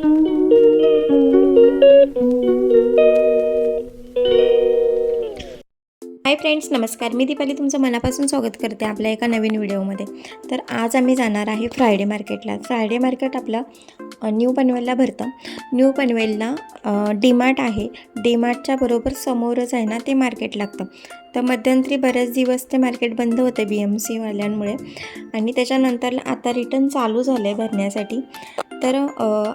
Hi friends नमस्कार. मी दीपाली तुमचं मनापासून स्वागत करते आपल्या एका नवीन व्हिडिओमध्ये. तर आज आम्ही जाणार आहे फ्रायडे मार्केटला. फ्रायडे मार्केट आपलं न्यू पनवेलला भरतं. न्यू पनवेलला डीमार्ट आहे. डीमार्टच्या बरोबर समोरच आहे ना ते मार्केट लागतं. तर मध्यंतरी बरेच दिवस ते मार्केट बंद होते बी एम सीवाल्यांमुळे आणि त्याच्यानंतर आता रिटर्न चालू झालं आहे भरण्यासाठी. तर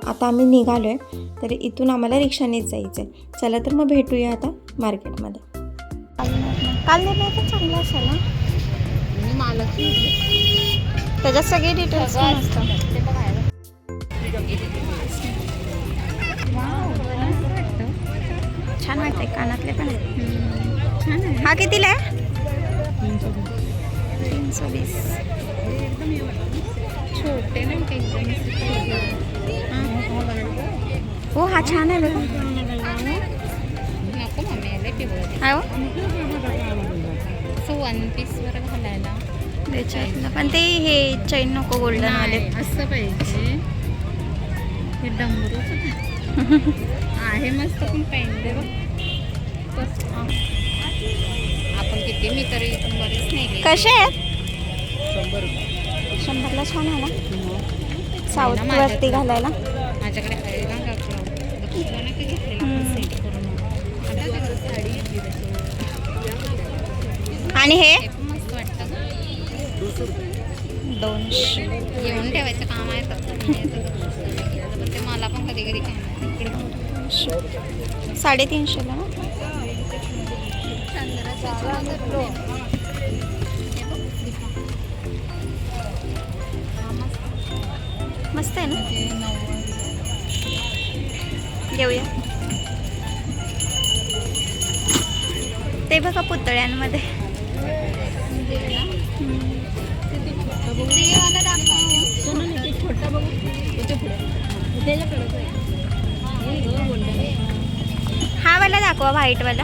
आता आम्ही निघालो आहे तर इथून आम्हाला रिक्षानेच जायचं आहे चला तर मग भेटूया आता मार्केटमध्ये. काल निर्णय पण चांगला असेल ना मी त्याच्यात सगळे डिटेल्स पण असतात. छान वाटतंय कानातले पण आहेत. हा कितीला आहे? तीनशे वीस. छोटे एकदम हो हा छान आहे बघा. नको मम्मी आले पिवळं. असं वन पीस वर घालायला. त्याच्यातनं. पण ते हे चैन नको गोल्डन नाही, असं पाहिजे. हे डमरूच आहे. मस्त पण पेंट बघ. आपण किती मी तरी इथून बरेच नाही कसे आहेत? शंभरला छान आहे ना? साऊथ वरती घालायला. माझ्याकडे. आणि हे. दोनशे. येऊन ठेवायचं काम आहे ते मला पण कधी कधी काम साडेतीनशेला मस्त आहे ना? घेऊया. ते बघा पुतळ्यांमध्ये. हा वाला दाखवा व्हाईट वाला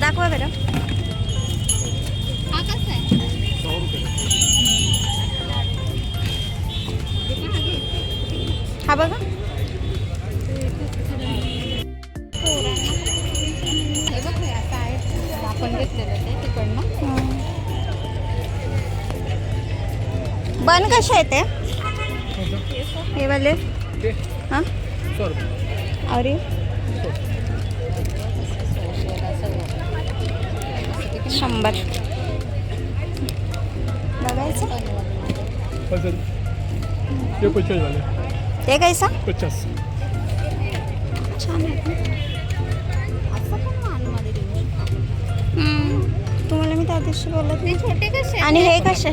दाखवा बरं. हा बघा. हे बघ हे आहे आपण घेतलेलं ते तिकडनं. बन कसे आहे ते? हे वाले? हां? अरे. शंभर. बघायचं. पचास ते कैसा पचास. छान. तुम्हाला मी त्या दिवशी बोलत ते छोटे कसे? आणि हे कसे?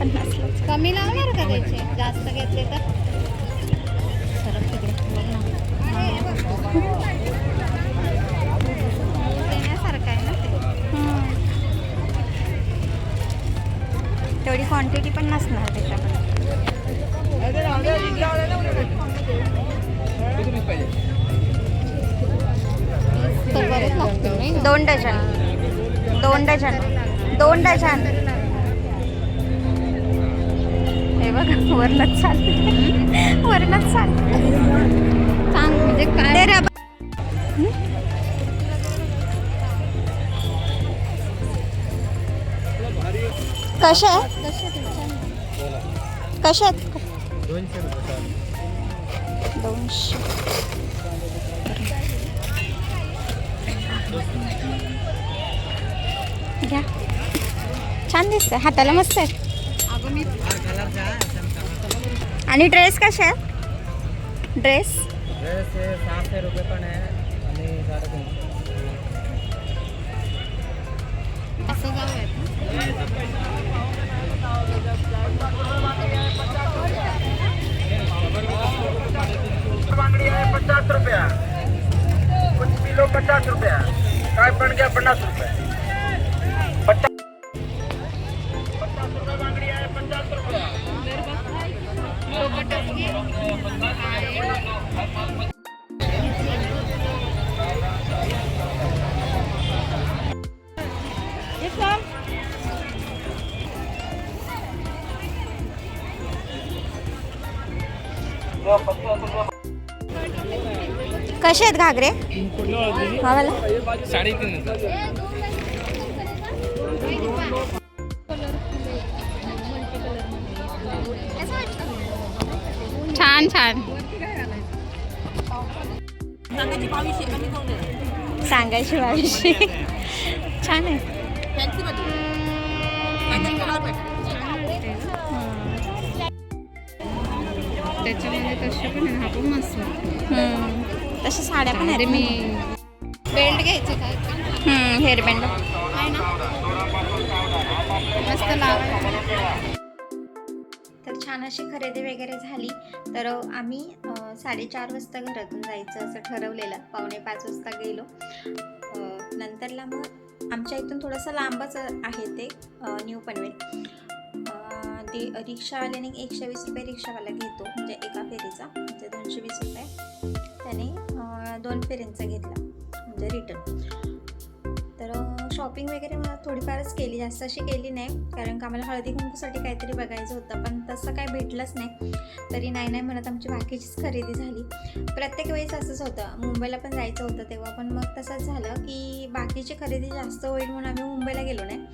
पन्नासला कमी लावणार का त्याचे? जास्त घेतले तर? दोन डझन. दोन डझन. दोन डझन. हे बघा वरणच चाल वरणच चाल सांग म्हणजे ते काय रब कशा आहेत? कशा आहेत? दोनशे. घ्या. छान दिसतंय. हाताला मस्त आहे. अगं मी आणि ड्रेस कसे आहेत ड्रेस सहाशे रुपये पण आहे बांगडी आहे. पचास रुपया. कुछ किलो पचास रुपया. काय पण घ्या पन्नास रुपये पचास पचास रुपये बांगडी आहे पचास रुपया। कसे आहेत घागरे? हा वाला छान छान. सांगायची बावीसशे छान आहे. त्याच्यामध्ये तसे पण आहे, हा पण मस्त. तशा साड्या पण आहेत मी बेल्ट घ्यायचे काय हेअरबँड आहे ना? मस्त लावायचं. तर छान अशी खरेदी वगैरे झाली. तर आम्ही साडेचार वाजता घरातून जायचं असं ठरवलेलं. पावणे पाच वाजता गेलो. नंतरला मग आमच्या इथून थोडंसं लांबच आहे ते न्यू पनवेल. ते रिक्षावाल्याने एकशे वीस रुपये रिक्षावाला घेतो म्हणजे एका फेरीचा म्हणजे दोनशे वीस रुपये. त्याने दोन फेरींचा घेतला म्हणजे रिटर्न तर शॉपिंग वगैरे मला थोडीफारच केली जास्त अशी केली नाही कारण का आम्हाला हळदी कुंकूसाठी काहीतरी बघायचं होतं पण तसं काय भेटलंच नाही. तरी नाही नाही म्हणत आमची बाकीचीच खरेदी झाली. प्रत्येक वेळेस असंच होतं मुंबईला पण जायचं होतं तेव्हा पण मग तसंच झालं की बाकीची खरेदी जास्त होईल म्हणून आम्ही मुंबईला गेलो नाही.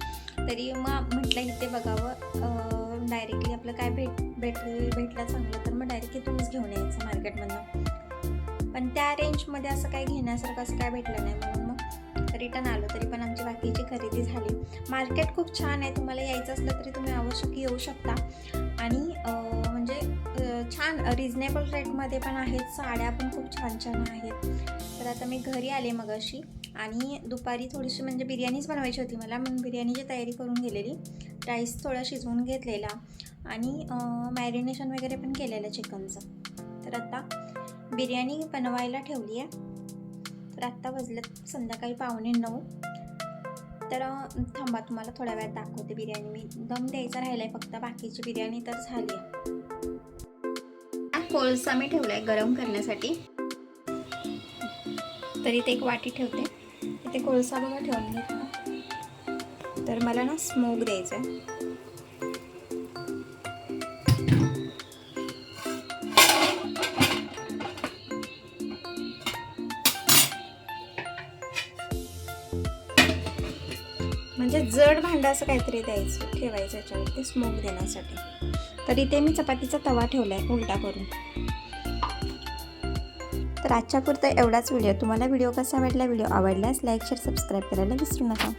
तरी मग म्हटलं इथे बघावं डायरेक्टली आपलं काय भेट भेट भेटलं चांगलं तर मग डायरेक्ट इथूनच घेऊन यायचं मार्केटमधनं पण त्या रेंजमध्ये असं काही घेण्यासारखं असं काय भेटलं नाही म्हणून मग रिटर्न आलो. तरी पण आमची बाकीची खरेदी झाली. मार्केट खूप छान आहे. तुम्हाला यायचं असलं तरी तुम्ही आवश्यक येऊ शकता. आणि म्हणजे छान रिजनेबल रेटमध्ये पण आहेत. साड्या पण खूप छान छान आहेत. तर आता मी घरी आले मग अशी आणि दुपारी थोडीशी म्हणजे बिर्याणीच बनवायची होती मला. मग बिर्याणीची तयारी करून गेलेली. राईस थोडा शिजवून घेतलेला. आणि मॅरिनेशन वगैरे पण केलेलं चिकनचं तर आता बिर्याणी बनवायला ठेवली आहे. तर आत्ता वाजलं संध्याकाळी पावणे नऊ. तर थांबा तुम्हाला थोड्या वेळात दाखवते बिर्याणी. मी दम द्यायचा राहिला आहे फक्त बाकीची बिर्याणी तर झाली आहे. कोळसा मी ठेवला आहे गरम करण्यासाठी. तर इथे एक वाटी ठेवते. इथे कोळसा बघा ठेवून घेतला. तर मला ना स्मोक द्यायचा आहे म्हणजे जड भांडं असं काहीतरी द्यायचं ठेवायचं याच्यावरती स्मोक देण्यासाठी. तर इथे मी चपातीचा तवा ठेवला आहे उलटा करून. तर आजच्या पुरता एवढाच व्हिडिओ तुम्हाला व्हिडिओ कसा वाटला? व्हिडिओ आवडल्यास लाईक शेअर सबस्क्राईब करायला विसरू नका.